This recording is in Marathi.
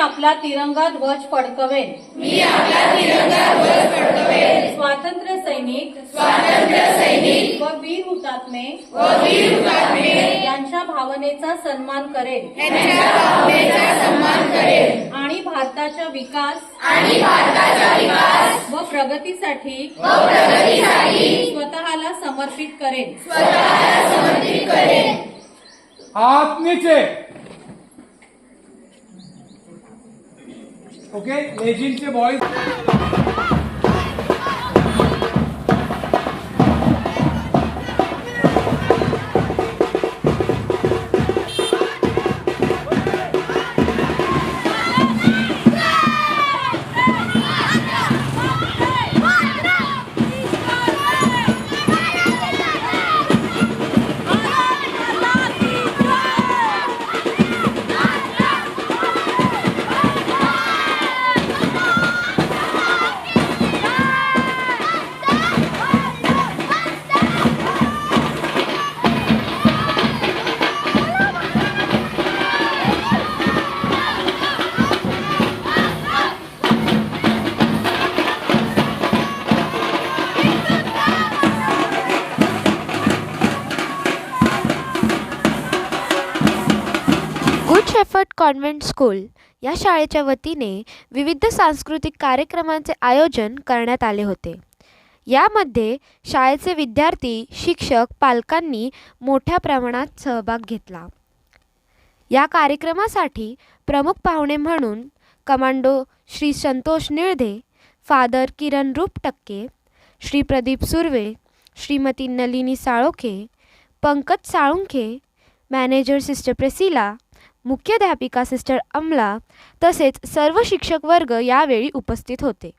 आपला तिरंगा ध्वज फडकवेन. मी आपला तिरंगा ध्वज फडकवेन. स्वातंत्र्य सैनिक. स्वातंत्र्य सैनिक. व वीर हुतात्मे. व वीर हुतात्मे. यांच्या भावनेचा सन्मान करेन. यांच्या भावनेचा सन्मान करेन. आणि भारताच्या विकास. आणि भारताचा विकास. व प्रगतीसाठी. व प्रगतीसाठी. स्वतःला समर्पित करेन. स्वतःला समर्पित करेन. नीचे. Okay, legends boys. Shepherd convent school या शाळेच्या वतीने विविध सांस्कृतिक कार्यक्रमांचे आयोजन करण्यात आले होते. यामध्ये शाळेचे विद्यार्थी शिक्षक पालकांनी मोठ्या प्रमाणात सहभाग घेतला. या कार्यक्रमासाठी प्रमुख पाहुणे म्हणून commando Shri Santosh Nildhe father Kiran Roop Takke Shri Pradeep Surve Shrimati Nalini Salokhe Pankaj Salunkhe manager sister Priscilla मुख्याध्यापिका सिस्टर अमला तसेच सर्व शिक्षक वर्ग यावेळी उपस्थित होते.